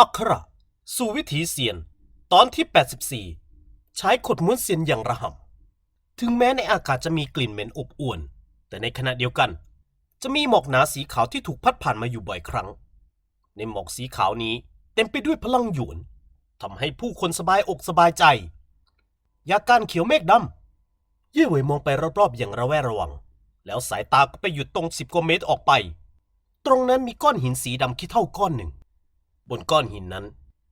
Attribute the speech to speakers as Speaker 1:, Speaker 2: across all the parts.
Speaker 1: อักขระ สู่วิถีเซียน ตอนที่ 84 ใช้ขดม้วนเซียนอย่างระห่ำถึงแม้ในอากาศจะมีกลิ่นเหม็นอบอวน แต่ในขณะเดียวกัน จะมีหมอกหนาสีขาวที่ถูกพัดผ่านมาอยู่บ่อยครั้ง ในหมอกสีขาวนี้เต็มไปด้วยพลังหยวนทำให้ผู้คนสบายอกสบายใจ ยาการเขียวเมฆดำเย่เหวยมองไปรอบๆอย่างระแวดระวัง แล้วสายตาก็ไปหยุดตรงสิบกว่าเมตรออกไป ตรงนั้นมีก้อนหินสีดำขี้เท่าก้อนหนึ่ง บนก้อนหินนั้น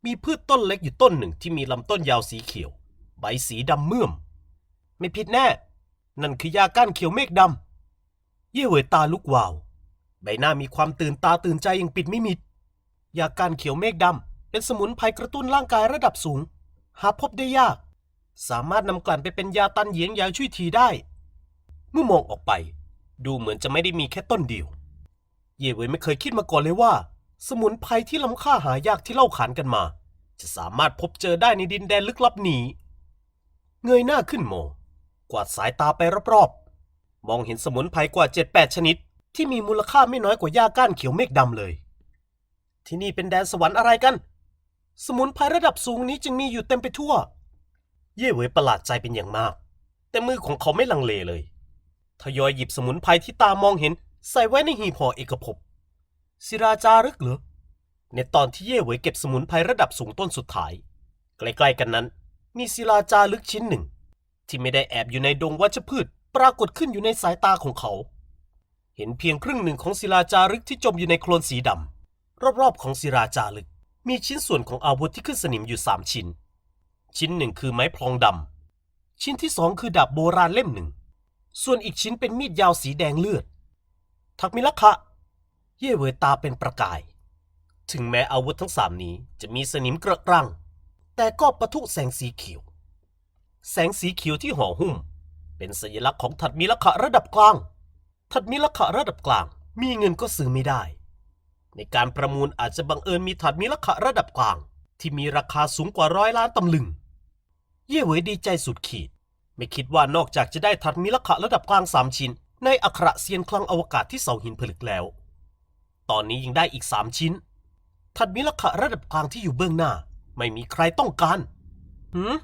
Speaker 1: มีพืชต้นเล็กอยู่ต้นหนึ่งที่มีลำต้นยาวสีเขียว ใบสีดำเมื่อม ไม่ผิดแน่ นั่นคือยาก้านเขียวเมฆดำเย่เหวยตาลุกวาว ใบหน้ามีความตื่นตาตื่นใจอยังปิดไม่มิด ยาการเขียวเมฆดำเป็นสมุนไพรกระตุ้นร่างกายระดับสูง หาพบได้ยาก สามารถนำกลั่นไปเป็นยาตันเหยียงยาช่วยทีได้ เมื่อมองออกไป ดูเหมือนจะไม่ได้มีแค่ต้นเดียว เย่เหวยไม่เคยคิดมาก่อนเลยว่า สมุนไพรที่ล้ำค่าหายากที่เล่าขานกันมา จะสามารถพบเจอได้ในดินแดนลึกลับนี้ เงยหน้าขึ้นมองกวาดสายตาไปรอบๆ มองเห็นสมุนไพรกว่า 7-8 ชนิด ที่มีมูลค่าไม่น้อยกว่าหญ้าก้านเขียวเมฆดำเลย ที่นี่เป็นแดนสวรรค์อะไรกัน สมุนไพรระดับสูงนี้จึงมีอยู่เต็มไปทั่ว เย่เหวยประหลาดใจเป็นอย่างมาก แต่มือของเขาไม่ลังเลเลย ทยอยหยิบสมุนไพรที่ตามองเห็นใส่ไว้ในหีบห่อเอกภพ ศิราจารึกเหรอ ในตอนที่เย่เหวยเก็บสมุนไพรระดับสูงต้นสุดท้าย ใกล้ๆกันนั้น มีศิลาจารึกชิ้นหนึ่ง ที่ไม่ได้แอบอยู่ในดงวัชพืชปรากฏขึ้นอยู่ในสายตาของเขา เห็นเพียงครึ่งหนึ่งของศิลาจารึกที่จมอยู่ในโคลนสีดำรอบๆของศิลาจารึก มีชิ้นส่วนของอาวุธที่ขึ้นสนิมอยู่สามชิ้น ชิ้นหนึ่งคือไม้พลองดำชิ้นที่สองคือดาบโบราณเล่มหนึ่ง ส่วนอีกชิ้นเป็นมีดยาวสีแดงเลือด ทักมิลักคะ เย่เวยตาเป็นประกาย ถึงแม้อาวุธทั้งสามนี้จะมีสนิมกระกรัง แต่ก็ประทุแสงสีเขียว แสงสีเขียวที่ห่อหุ้ม เป็นสัญลักษณ์ของถัดมิลักขะระดับกลาง ถัดมิลักขะระดับกลาง มีเงินก็ซื้อไม่ได้ ในการประมูลอาจจะบังเอิญมีถัดมิลักขะระดับกลาง ที่มีราคาสูงกว่าร้อยล้านตำลึง เย่เวยดีใจสุดขีด ไม่คิดว่านอกจากจะได้ถัดมิลักขะระดับกลางสามชิ้น ในอัคระเซียนคลังอวกาศที่เสาหินผลึกแล้ว ตอนนี้ยังได้อีกสามชิ้น ถัดมิลักขะระดับกลางที่อยู่เบื้องหน้า ไม่มีใครต้องการหืม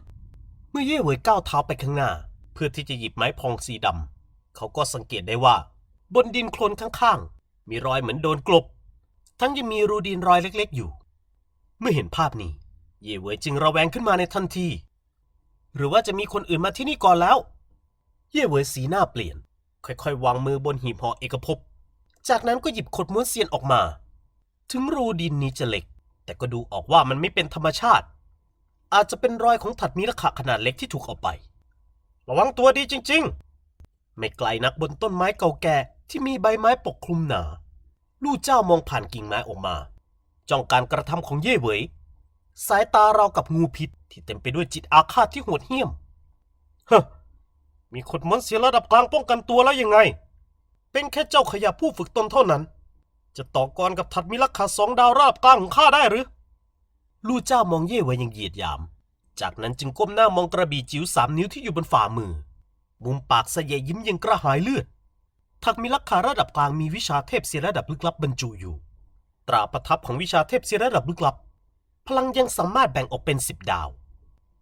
Speaker 1: เมื่อเย่เหวยก้าวเท้าไปข้างหน้า เพื่อที่จะหยิบไม้พองสีดำเขาก็สังเกตได้ว่า บนดินโคลนข้างๆ มีรอยเหมือนโดนกลบ ทั้งยังมีรูดินรอยเล็กๆอยู่ เมื่อเห็นภาพนี้ เย่เหวยจึงระแวงขึ้นมาในทันที หรือว่าจะมีคนอื่นมาที่นี่ก่อนแล้ว เย่เหวยสีหน้าเปลี่ยน ค่อยๆ วางมือบนหีบห่อเอกภพ จากนั้นก็หยิบขดม้วนเซียนออกมา ถึงรูดินนี้จะเล็ก แต่ก็ดูออกว่ามันไม่เป็นธรรมชาติ อาจจะเป็นรอยของถัดมิลขะขนาดเล็กที่ถูกเอาไป ระวังตัวดีจริง ๆ ไม่ไกลนักบนต้นไม้เก่าแก่ที่มีใบไม้ปกคลุมหนา ลู่เจ้ามองผ่านกิ่งไม้ออกมา จ้องการกระทำของเย่เหวยสายตาเรากับงูพิษที่เต็มไปด้วยจิตอาฆาตที่โหดเหี้ยม เฮ้อมีขดม้วนเสียระดับกลางป้องกันตัวแล้วยังไง เป็นแค่เจ้าขยะผู้ฝึกตนเท่านั้น จะต่อกรกับถัดมิลักขาสองดาวราบกลางของข้าได้หรือ ลู่เจ้ามองเย่ไว้อย่างเหยียดยาม จากนั้นจึงก้มหน้ามองกระบี่จิ๋วสามนิ้วที่อยู่บนฝ่ามือ มุมปากเสยยิ้มยังกระหายเลือด ถักมิลักขาระดับกลางมีวิชาเทพเสียระดับลึกลับบรรจุอยู่ ตราประทับของวิชาเทพเสียระดับลึกลับ พลังยังสามารถแบ่งออกเป็นสิบดาว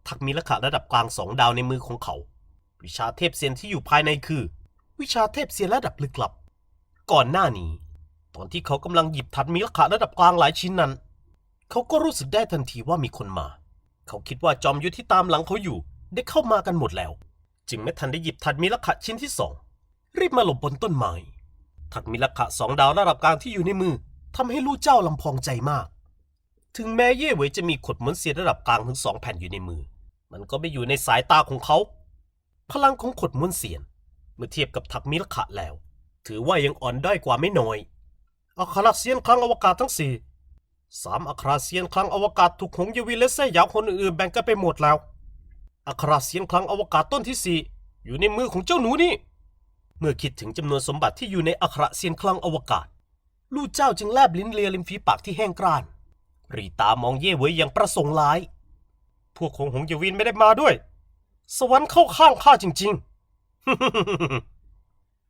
Speaker 1: ถักมิลักขาระดับกลางสองดาวในมือของเขา วิชาเทพเซียนที่อยู่ภายในคือ วิชาเทพเซียนระดับลึกลับ ก่อนหน้านี้ ตอนที่เขากำลังหยิบถัดมิลขะระดับกลางหลายชิ้นนั้น เขาก็รู้สึกได้ทันทีว่ามีคนมา เขาคิดว่าจอมยุทธที่ตามหลังเขาอยู่ได้เข้ามากันหมดแล้ว จึงไม่ทันได้หยิบถัดมิลขะชิ้นที่สองรีบมาหลบบนต้นไม้ถัดมิลขะสองดาวระดับกลางที่อยู่ในมือทำให้ลู่เจ้าลำพองใจมาก ถึงแม้เย่เหวยจะมีขดมนเสียนระดับกลางถึงสองแผ่นอยู่ในมือ มันก็ไม่อยู่ในสายตาของเขา พลังของขดมวนเสียน เมื่อเทียบกับถักมิลขะแล้ว ถือว่ายังอ่อนด้อยกว่าไม่น้อย อัคราเซียนคลังอวกาศทั้งสี่สามอัคราเซียนคลังอวกาศถูกหงยวีและเซ่ยาวคนอื่นแบ่งกันไปหมดแล้ว อัคราเซียนคลังอวกาศต้นที่สี่อยู่ในมือของเจ้าหนูนี่ เมื่อคิดถึงจำนวนสมบัติที่อยู่ในอัคราเซียนคลังอวกาศ ลู่เจ้าจึงแลบลิ้นเลียริมฝีปากที่แห้งกร้าน รีตามองเย่เหวยอย่างประสงค์ร้าย พวกของหงยวินไม่ได้มาด้วย สวรรค์เข้าข้างข้าจริง ๆ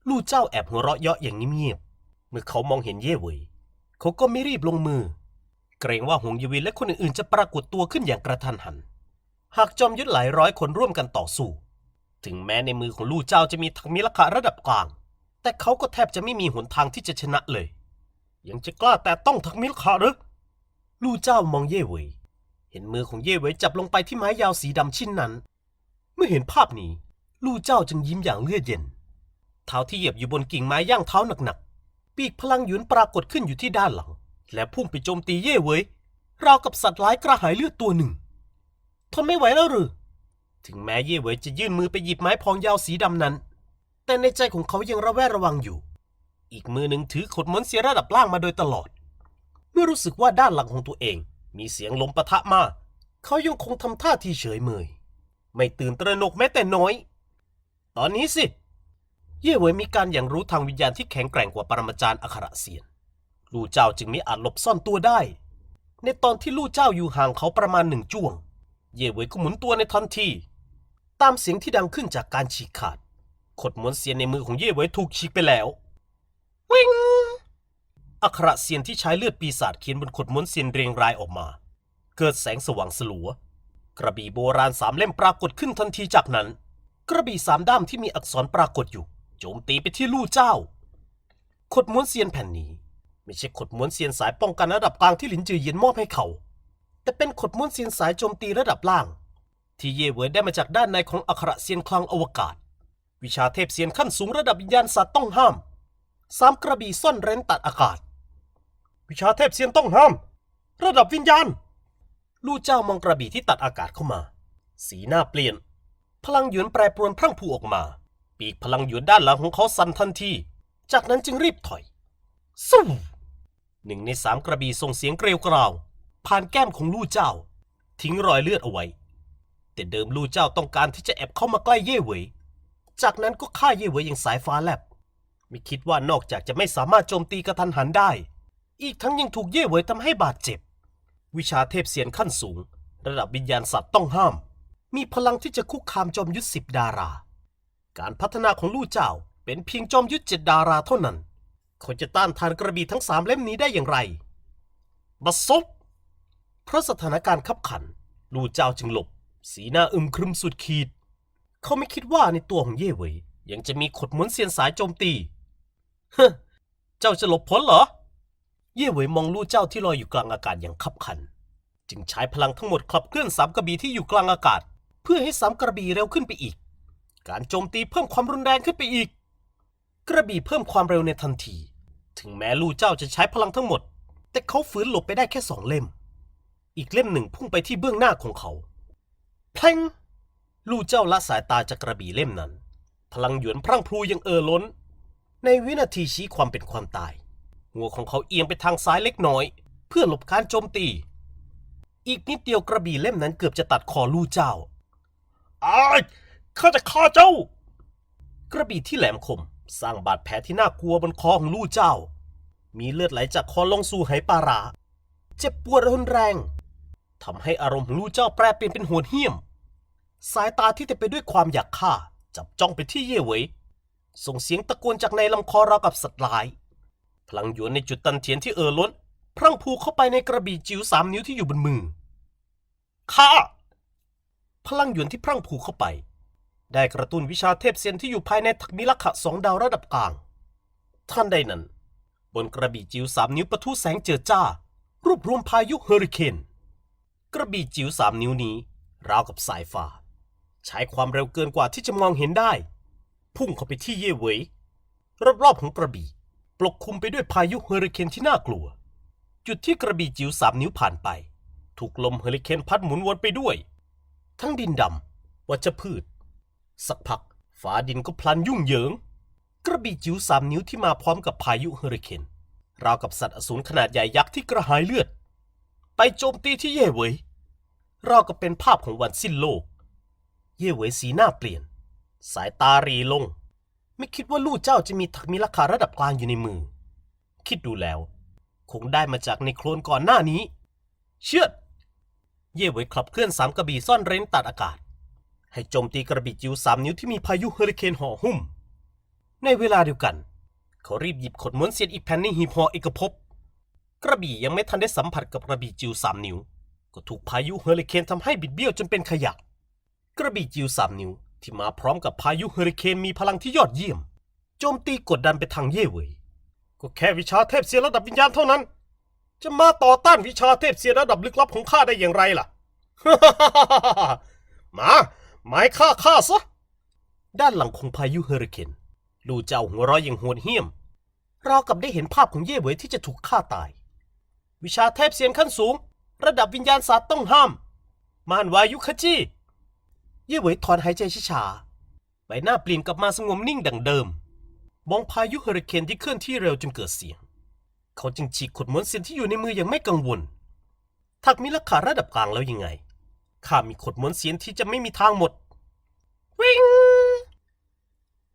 Speaker 1: ลู่เจ้าแอบหัวเราะเยาะอย่างเงียบๆเมื่อเขามองเห็นเย่เวยเขาก็ไม่รีบลงมือ เกรงว่าหงเยวินและคนอื่นๆจะปรากฏตัวขึ้นอย่างกระทันหัน หากจอมยุทธหลายร้อยคนร่วมกันต่อสู้ ถึงแม้ในมือของลู่เจ้าจะมีทักมิลขะระดับกลาง แต่เขาก็แทบจะไม่มีหนทางที่จะชนะเลย ยังจะกล้าแต่ต้องทักมิลขะหรือลู่เจ้ามองเย่เวยเห็นมือของเย่เวยจับลงไปที่ไม้ยาวสีดำชิ้นนั้น เมื่อเห็นภาพนี้ ลู่เจ้าจึงยิ้มอย่างเลือดเย็น เท้าที่เหยียบอยู่บนกิ่งไม้ย่างเท้าหนักๆ ปีกพลังหยุนปรากฏขึ้นอยู่ที่ด้านหลัง และพุ่งไปโจมตีเย่เหวยราวกับสัตว์ร้ายกระหายเลือดตัวหนึ่ง ทนไม่ไหวแล้วหรือ ถึงแม้เย่เหวยจะยื่นมือไปหยิบไม้พองยาวสีดำนั้น แต่ในใจของเขายังระแวดระวังอยู่ อีกมือหนึ่งถือขดม้วนเสียระดับล่างมาโดยตลอด เมื่อรู้สึกว่าด้านหลังของตัวเอง มีเสียงลมปะทะมา เขายังคงทำท่าที่เฉยเมย ไม่ตื่นตระหนกแม้แต่น้อย ตอนนี้สิ เย่เวยมีการอย่างรู้ทางวิญญาณที่แข็งแกร่งกว่าปรมาจารย์อัครเสียน ลู่เจ้าจึงไม่อาจหลบซ่อนตัวได้ ในตอนที่ลู่เจ้าอยู่ห่างเขาประมาณหนึ่งจ้วง เย่เวยก็หมุนตัวในทันที ตามเสียงที่ดังขึ้นจากการฉีกขาด ขดม้วนเสียนในมือของเย่เวยถูกฉีกไปแล้ว วิงอัครเสียนที่ใช้เลือดปีศาจเขียนบนขดม้วนเสียนเรียงรายออกมา เกิดแสงสว่างสลัว กระบี่โบราณสามเล่มปรากฏขึ้นทันทีจากนั้น กระบี่สามด้ามที่มีอักษรปรากฏอยู่ โจมตีไปที่ลู่เจ้า ขดม้วนเซียนแผ่นนี้ ไม่ใช่ขดม้วนเซียนสายป้องกันระดับกลางที่หลินจือเย็นมอบให้เขา แต่เป็นขดม้วนเซียนสายโจมตีระดับล่าง ที่เย่เหวยได้มาจากด้านในของอัครเซียนคลังอวกาศ วิชาเทพเซียนขั้นสูงระดับวิญญาณสัตว์ต้องห้ามสามกระบี่ซ่อนเร้นตัดอากาศ วิชาเทพเซียนต้องห้าม ระดับวิญญาณ ลู่เจ้ามองกระบี่ที่ตัดอากาศเข้ามา สีหน้าเปลี่ยน พลังหยวนแปรปรวนพรั่งพรูออกมา ปีกพลังหยวนด้านหลังของเขาสั่นทันที จากนั้นจึงรีบถอยสู้หนึ่งในสามกระบี่ส่งเสียงเกรียวกราว ผ่านแก้มของลู่เจ้า ทิ้งรอยเลือดเอาไว้ แต่เดิมลู่เจ้าต้องการที่จะแอบเข้ามาใกล้เย่เหวยจากนั้นก็ฆ่าเย่เหวยอย่างสายฟ้าแลบไม่คิดว่านอกจากจะไม่สามารถโจมตีกระทันหันได้ อีกทั้งยังถูกเย่เหวยทำให้บาดเจ็บ วิชาเทพเสียนขั้นสูง ระดับวิญญาณสัตว์ต้องห้าม มีพลังที่จะคุกคามจอมยุทธสิบดารา การพัฒนาของลู่เจ้าเป็นเพียงจอมยุทธเจ็ดดาราเท่านั้น เขาจะต้านทานกระบี่ทั้งสามเล่มนี้ได้อย่างไร บัสซบเพราะสถานการณ์ขับขัน ลู่เจ้าจึงหลบ สีหน้าอึมครึมสุดขีด เขาไม่คิดว่าในตัวของเย่เวยยังจะมีขดม้วนเซียนสายโจมตีเฮ้เจ้าจะหลบพ้นเหรอ เย่เวยมองลู่เจ้าที่ลอยอยู่กลางอากาศอย่างขับขัน จึงใช้พลังทั้งหมดขับเคลื่อนสามกระบี่ที่อยู่กลางอากาศ เพื่อให้สามกระบี่เร็วขึ้นไปอีก การโจมตีเพิ่มความรุนแรงขึ้นไปอีก กระบี่เพิ่มความเร็วในทันที ถึงแม้ลู่เจ้าจะใช้พลังทั้งหมด แต่เขาฝืนหลบไปได้แค่สองเล่ม อีกเล่มหนึ่งพุ่งไปที่เบื้องหน้าของเขาเพลงลู่เจ้าละสายตาจากกระบี่เล่มนั้น พลังหยวนพรั่งพรูยังเอ่อล้น ในวินาทีชี้ความเป็นความตาย หัวของเขาเอียงไปทางซ้ายเล็กน้อย เพื่อหลบการโจมตี อีกนิดเดียวกระบี่เล่มนั้นเกือบจะตัดคอลู่เจ้า อ้ายข้าจะฆ่าเจ้า กระบี่ที่แหลมคม สร้างบาดแผลที่น่ากลัวบนคอของลู่เจ้า มีเลือดไหลจากคอลงสู่ไหปลาร้าเจ็บปวดรุนแรงทำให้อารมณ์ของลู่เจ้าแปรเปลี่ยนเป็นโหดเหี้ยม สายตาที่เต็มไปด้วยความอยากฆ่า จับจ้องไปที่เย่เหวยส่งเสียงตะโกนจากในลำคอราวกับสัตว์ร้าย พลังหยวนในจุดตันเทียนที่เอ่อล้น พรั่งพูเข้าไปในกระบี่จิ๋วสามนิ้วที่อยู่บนมือข้า พลังหยวนที่พรั่งพรูเข้าไป ได้กระตุ้นวิชาเทพเซียนที่อยู่ภายในทักมิลักขะสองดาวระดับกลาง ท่านใดนั้น บนกระบี่จิ๋วสามนิ้วประทุแสงเจิดจ้ารวบรวมพายุเฮอริเคนกระบี่จิ๋วสามนิ้วนี้ ราวกับสายฟ้า ใช้ความเร็วเกินกว่าที่จะมองเห็นได้ พุ่งเข้าไปที่เย่เวยรอบๆของกระบี่ปกคลุมไปด้วยพายุเฮอริเคนที่น่ากลัว จุดที่กระบี่จิ๋วสามนิ้วผ่านไป ถูกลมเฮอริเคนพัดหมุนวนไปด้วย ทั้งดินดำวัชพืช สักพักฝาดินก็พลันยุ่งเหยิง กระบี่จิ๋วสามนิ้วที่มาพร้อมกับพายุเฮอริเคนราวกับสัตว์อสูรขนาดใหญ่ยักษ์ที่กระหายเลือด ไปโจมตีที่เย่เวยราวกับเป็นภาพของวันสิ้นโลก เย่เวยสีหน้าเปลี่ยน สายตารีลง ไม่คิดว่าลู่เจ้าจะมีทักมีราคาระดับกลางอยู่ในมือ คิดดูแล้ว คงได้มาจากในโคลนก่อนหน้านี้ เชือด เย่เหวยขับเคลื่อนสามกระบี่ซ่อนเร้นตัดอากาศ ให้โจมตีกระบี่จิ๋วสามนิ้วที่มีพายุเฮอริเคนห่อหุ้ม ในเวลาเดียวกัน เขารีบหยิบขดม้วนเสียนอีกแผ่นในหีบห่อเอกภพ กระบี่ยังไม่ทันได้สัมผัสกับกระบี่จิวสามนิ้ว ก็ถูกพายุเฮอริเคนทำให้บิดเบี้ยวจนเป็นขยะ กระบี่จิวสามนิ้วที่มาพร้อมกับพายุเฮอริเคนมีพลังที่ยอดเยี่ยม โจมตีกดดันไปทางเย่เหวยก็แค่วิชาเทพเสียระดับวิญญาณเท่านั้น จะมาต่อต้านวิชาเทพเสียระดับลึกลับของข้าได้อย่างไรล่ะ มาหมายข้าข้าซะ ด้านหลังของพายุเฮอริเคนลู่เจ้าหัวเร้อยอย่างโหดเหี้ยมรากับได้เห็นภาพของเย่เหวยที่จะถูกฆ่าตาย วิชาเทพเสียนขั้นสูง ระดับวิญญาณศาสตร์ต้องห้าม มานวายุขจีเย่เหวยถอนหายใจช้าๆใบหน้าเปลี่ยนกลับมาสงบนิ่งดังเดิม มองพายุเฮอริเคนที่เคลื่อนที่เร็วจนเกิดเสียง เขาจึงฉีกขดม้วนเสียนที่อยู่ในมืออย่างไม่กังวลถักมีราคาระดับกลางแล้วยังไง ข้ามีขดม้วนเสียนที่จะไม่มีทางหมด วิ่ง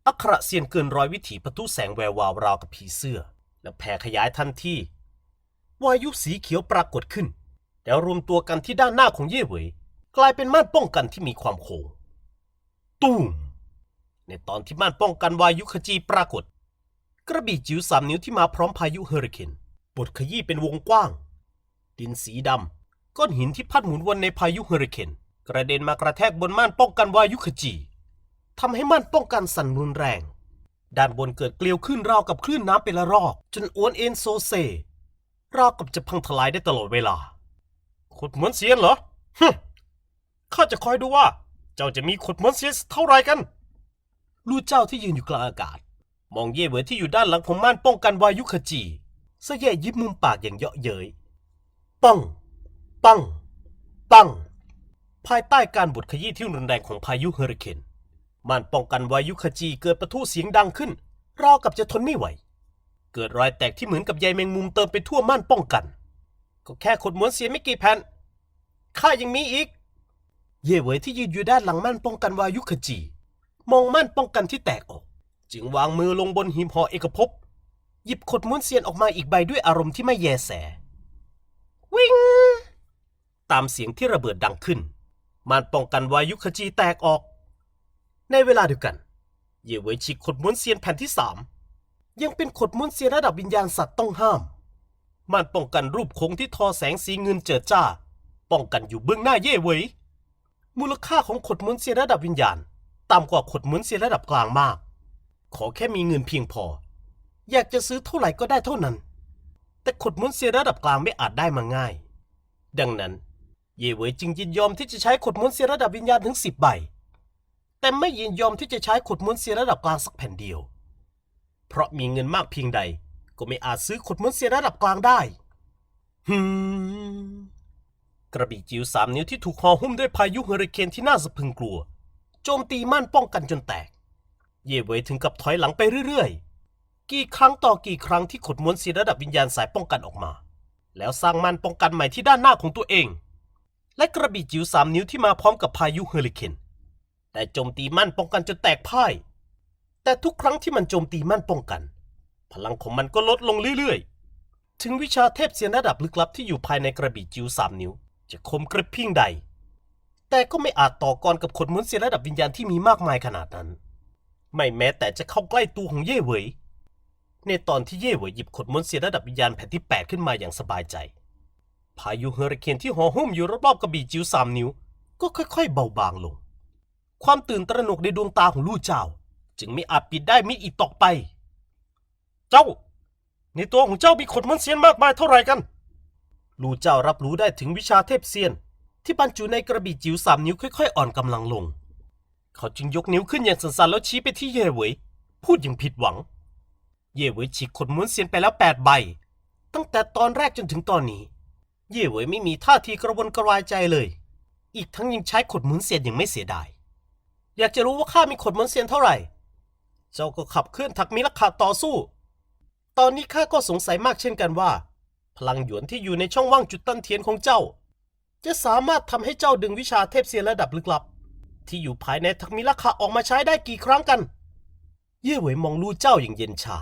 Speaker 1: อัคระเสียนเกินร้อยวิถีประทุแสงแวววาวราวกับผีเสื้อ และแผ่ขยายทันทีวายุสีเขียวปรากฏขึ้น แล้วรวมตัวกันที่ด้านหน้าของเย่เหวย กลายเป็นม่านป้องกันที่มีความโค้งตุ้มในตอนที่ม่านป้องกันวายุขจีปรากฏ กระบี่จิ๋วสามนิ้วที่มาพร้อมพายุเฮอริเคนบดขยี้เป็นวงกว้าง ดินสีดำก้อนหินที่พัดหมุนวนในพายุเฮอริเคนกระเด็นมากระแทกบนม่านป้องกันวายุขจีทำให้ม่านป้องกันสั่นรุนแรง ด้านบนเกิดเกลียวขึ้นราวกับคลื่นน้ำเป็นละรอก จนโอนเอ็นโซเซ ราวกับจะพังทลายได้ตลอดเวลา ขุดเหมือนเสียนเหรอฮึข้าจะคอยดูว่า เจ้าจะมีขุดเหมือนเสียนเท่าไรกัน ลู่เจ้าที่ยืนอยู่กลางอากาศ มองเย่เหวยที่อยู่ด้านหลังของม่านป้องกันวายุขจีเสยแย่ยิบมุมปากอย่างเยาะเย้ยปัง ปัง ปัง ภายใต้การบดขยี้ที่รุนแรงของพายุเฮอริเคนม่านป้องกันวายุขจีเกิดประทุเสียงดังขึ้น ราวกับจะทนไม่ไหว เกิดรอยแตกที่เหมือนกับใยแมงมุมเติมไปทั่วม่านป้องกัน ก็แค่ขดม้วนเสียไม่กี่แผ่นข้ายังมีอีก เย่เหวยที่ยืนอยู่ด้านหลังม่านป้องกันวายุขจี มองม่านป้องกันที่แตกออก จึงวางมือลงบนหิมหอเอกภพ หยิบขดม้วนเซียนออกมาอีกใบด้วยอารมณ์ที่ไม่แยแส วิ่งตามเสียงที่ระเบิดดังขึ้นม่านป้องกันวายุขจีแตกออก ในเวลาเดียวกัน เย่เหวยฉีกขดม้วนเซียนแผ่นที่สามยังเป็นขดม้วนเซียนระดับวิญญาณสัตว์ต้องห้ามม่านป้องกันรูปโค้งที่ทอแสงสีเงินเจิดจ้า ป้องกันอยู่เบื้องหน้าเย่เหวยมูลค่าของขดม้วนเซียนระดับวิญญาณต่ำกว่าขดม้วนเซียนระดับกลางมาก ขอแค่มีเงินเพียงพอ อยากจะซื้อเท่าไหร่ก็ได้เท่านั้น แต่ขดม้วนเซียระดับกลางไม่อาจได้มาง่าย ดังนั้น เย่เหวยจึงยินยอมที่จะใช้ขดม้วนเซียระดับวิญญาณถึงสิบใบ แต่ไม่ยินยอมที่จะใช้ขดม้วนเซียระดับกลางสักแผ่นเดียว เพราะมีเงินมากเพียงใด ก็ไม่อาจซื้อขดม้วนเซียระดับกลางได้ฮึมกระบี่จิ๋วสามนิ้วที่ถูกห่อหุ้มด้วยพายุเฮอริเคนที่น่าสะพรึงกลัว โจมตีม่านป้องกันจนแตก เย่เวยถึงกับถอยหลังไปเรื่อยๆ กี่ครั้งต่อกี่ครั้งที่ขดม้วนสีระดับวิญญาณสายป้องกันออกมา แล้วสร้างม่านป้องกันใหม่ที่ด้านหน้าของตัวเอง และกระบี่จิ๋วสามนิ้วที่มาพร้อมกับพายุเฮอริเคนแต่โจมตีม่านป้องกันจนแตกพ่าย แต่ทุกครั้งที่มันโจมตีม่านป้องกัน พลังของมันก็ลดลงเรื่อยๆ ถึงวิชาเทพเสียนระดับลึกลับที่อยู่ภายในกระบี่จิ๋วสามนิ้ว จะคมกริบเพียงใด แต่ก็ไม่อาจต่อกรกับขดม้วนเสียระดับวิญญาณที่มีมากมายขนาดนั้น ไม่แม้แต่จะเข้าใกล้ตัวของเย่เหวย ในตอนที่เย่เหวยหยิบขดมนเสียนระดับวิญญาณแผ่นที่ 8 ขึ้นมาอย่างสบายใจ พายุเฮอริเคนที่ห่อหุ้มอยู่รอบๆกระบี่จิ๋วสามนิ้ว ก็ค่อยๆ เบาบางลง ความตื่นตระหนกในดวงตาของลู่เจ้า จึงไม่อาจปิดได้มิอีกต่อไป เจ้า ในตัวของเจ้ามีขดมนเสียนมากมายเท่าไหร่กัน ลู่เจ้ารับรู้ได้ถึงวิชาเทพเซียน ที่บรรจุในกระบี่จิ๋วสามนิ้วค่อยๆ อ่อนกำลังลง เขาจึงยกนิ้วขึ้นอย่างสันๆแล้วชี้ไปที่เย่เหวยพูดอย่างผิดหวัง เย่เหวยฉีกขดม้วนเซียนไปแล้วแปดใบ ตั้งแต่ตอนแรกจนถึงตอนนี้ เย่เหวยไม่มีท่าทีกระวนกระวายใจเลย อีกทั้งยังใช้ขดม้วนเซียนอย่างไม่เสียดาย อยากจะรู้ว่าข้ามีขดม้วนเซียนเท่าไหร่ เจ้าก็ขับเคลื่อนถักมีลักขาต่อสู้ ตอนนี้ข้าก็สงสัยมากเช่นกันว่า พลังหยวนที่อยู่ในช่องว่างจุดตั้นเทียนของเจ้า จะสามารถทำให้เจ้าดึงวิชาเทพเซียนระดับลึกลับ ที่อยู่ภายในทักมิราคาออกมาใช้ได้กี่ครั้งกัน เย่เหวยมองลู่เจ้าอย่างเย็นชา